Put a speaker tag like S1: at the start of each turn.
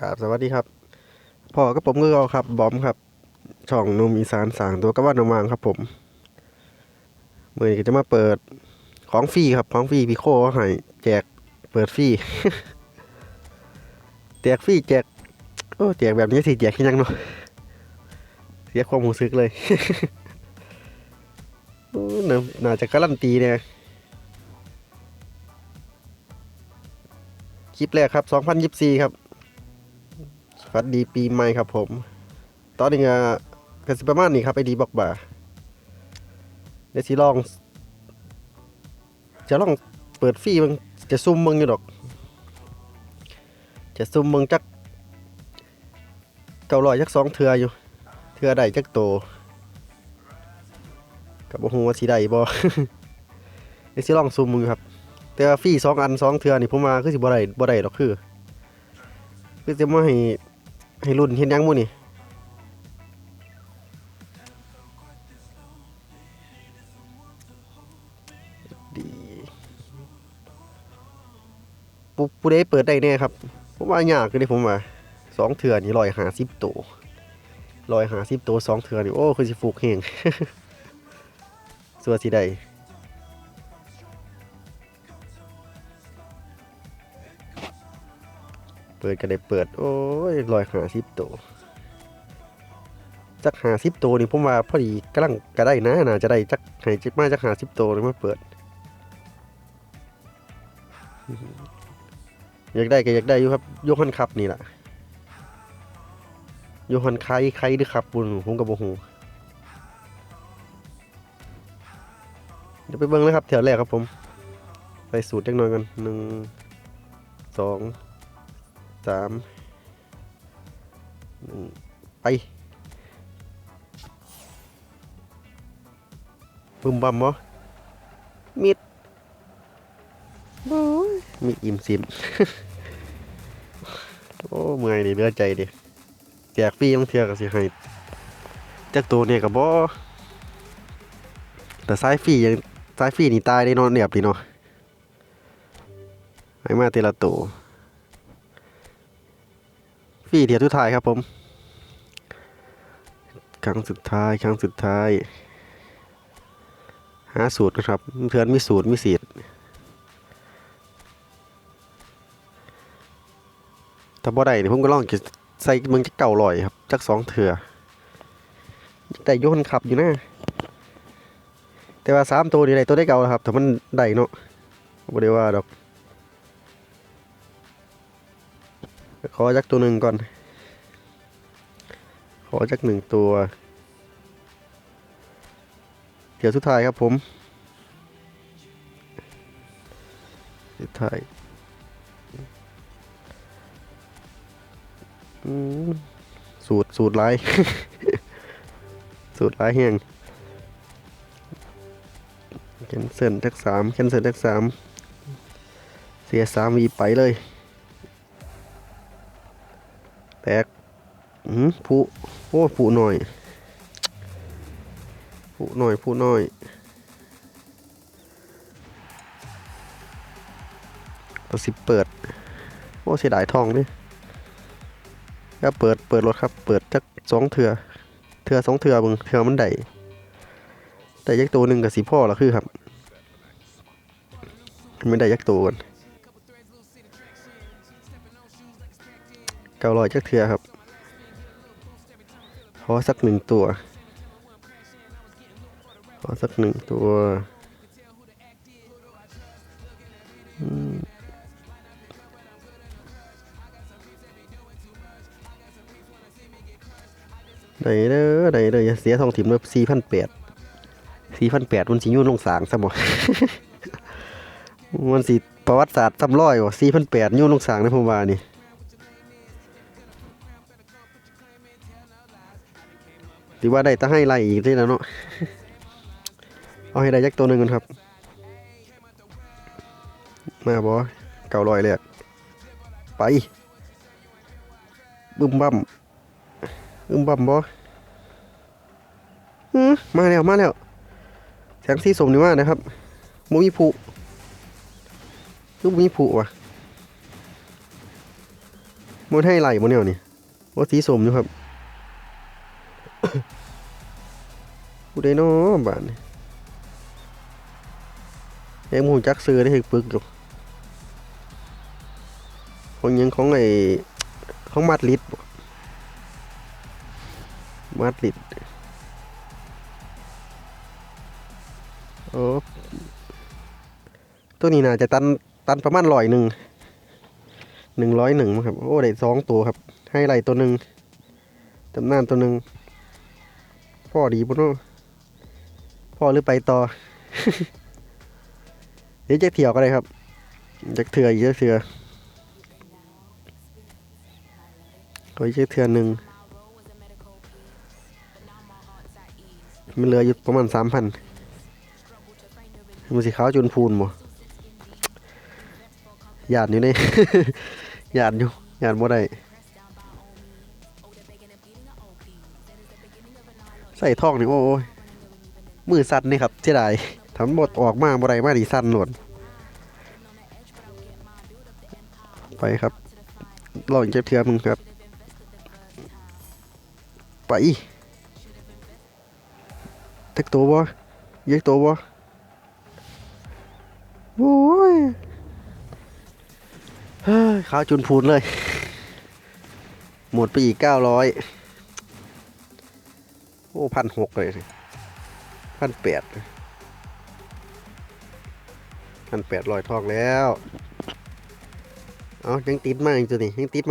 S1: ครับสวัสดีครับพ่อกับผมก็เอาครับ บอมครับ ช่องนุ่มอีสานสางตัวกระว่านนมางครับ ผมเมื่อนี้จะมาเปิดของฟรีครับ ของฟรีพี่โคให้แจกเปิดฟรีแจกฟรีแจกโอ้แจกแบบนี้สิแจกที่ยังเนาะเสียความรู้สึกเลยโอ้เนน่าจะการันตีเนี่ยคลิปแรกครับ 2024 ครับ สวัสดีปีใหม่ครับผม ตอนนี้ก็กสิประมาณนี้ครับไอดีบอกบ่าเดี๋ยวสิลอง จะลองเปิดฟรีมึงจะซุ่มมึงอยู่ดอก จะซุ่มมึงจักเก้าร้อยจักสองเทืออยู่ เทือใดจักโตกับบ่ฮู้ว่าสิได้บ่เดี๋ยวสิลองซุ่มมึงครับ แต่ฟรีสองอันสองเทือนี่ผมว่าคือสิบ่ได้บ่ได้ดอกคือคือจะมาให้ ให้รุ่นเห็นยังมู่นี่ดีผู้ผู้ใดเปิดได้แน่ครับผมว่ายากคือที่ผมว่าสองเถื่อนี่ร้อยหาสิบตัวร้อยหาสิบตัวสองเถื่อนี่โอ้คือสิฟูกเฮงสัวสิได้ เปิดก็ได้เปิด โอ้ยร้อยหาสิบตัวจักหาสิบตัวนี่ผมว่าพอดีกำลังก็ได้นะน่าจะได้จักให้จักมาจักหาสิบตัวเลยมาเปิด อยากได้ก็อยากได้อยู่ครับโยฮันคับนี่แหละโยฮันไคไคหรือครับบุญผมกับโบฮูเดี๋ยวไปเบิ้งเลยครับแถวแรกครับผมใส่สูตรจักหน่อยกันหนึ่งสอง สามหนึ่งไปบึมบัมบ่มิดโอ้ยมีอิ่มซิม โอ้ เมื่อยดิเลือใจดิแจกฟรีต้องเที่ยวกับสิให้จักตัวเนี่ยกับบ่แต่สายฟรียังสายฟรีนี่ตายได้เนอนเนี่ยบดีเนาะให้มาแต่ละตัว ฟรีเทียวทุกทายครับผม ครั้งสุดท้ายครั้งสุดท้าย หาสูตรนะครับเพื่อนมีสูตรมีสีดถ้าบ่ได้นี่ผมก็ลองใส่มืองจะเก่าลอยครับจักสองเถื่อแต่โยนขับอยู่นะแต่ว่าสามตัวนี่ได้ตัวได้เก่าครับถ้ามันได้เนาะบ่ได้ว่าดอก ขอจักตัวหนึ่งก่อน ขอจักหนึ่งตัว เดี๋ยวสุดท้ายครับผม สุดท้ายสูตรสูตรไรสูตรไรแห้งแคนเซิลทักสามแคนเซิลทักสามเสียสามวีไปเลย แตกอืมผู้โอ้ผู้หน่อยผู้หน่อยผู้หน่อยตัวสิบเปิด โอ้เสียดายทองนี่ก็เปิด เปิดรถครับ เปิดจักสองเถื่อเถื่อสองเถื่อบึงเถื่อมันได้แต่ยักตัวหนึ่งกับสีพ่อละคือครับ ไม่ได้ยักตัวกัน เก้าร้อยจักเถื่อครับ ขอสักหนึ่งตัว ขอสักหนึ่งตัวได้เด้อได้เด้ออย่าเสียทองถิ่มเลยสี่พันแปดสี่พันแปดมันสิยุ่นลงสางซะบ่มันสิประวัติศาสตร์ซ้ำร้อยว่ะสี่พันแปดยุ่นลงสางในผมว่านี่ ถือว่าได้ตั้งให้ไล่อีกได้แล้วเนาะเอาให้ได้ยักตัวหนึ่งกันครับ มาบอเก่าลอยเลยไปบึ้มบั่มอึมบั่มบอือมาแล้วมาแล้วแสงสีสมนี่ว่านะครับมูมีผูลูกมีผูวะมันให้ไหลบ่แนวนี่โอ้สีสมอยู่ครับ ผู้ใดน้อบาดนี่เอ็มหูจักซื้อได้เฮกปึกอยู่ของยังของไอ้ของมาดริดบ่มาดริดโอ้ตัวนี้น่าจะตันตันประมาณร้อยหนึ่งหนึ่งร้อยหนึ่งครับ โอ้ ได้สองตัวครับ ให้ไหลตัวหนึ่งตำนานตัวหนึ่ง พ่อดีปุ่นพ่อหรือไปต่อ เดี๋ยวจะเที่ยวก็ได้ครับจะเถื่ออีกจะเถื่อก็อีกจะเถื่อหนึ่งมันเหลืออยู่ประมาณสามพันมันสีขาวจนพูนบ่หยาดอยู่ในหยาดอยู่หยาดบ่ได้ ใส่ท่องนี่โอ้ยมือสั่นนี่ครับเสียดายทำบดออกมาบ่ได้มาดีสั่นหนวดไปครับลองเจ็บเทือมึงครับ ไปตักตัวบ่ยักตัวบ่โอ้ยเฮ้ยขาวจุนพูนเลย หมดไปอีกเก้าร้อย โอ้พันหกเลยสิพันแปดพันแปดลอยทองแล้ว เอายังติดมากอีกตัวนี้ยังติด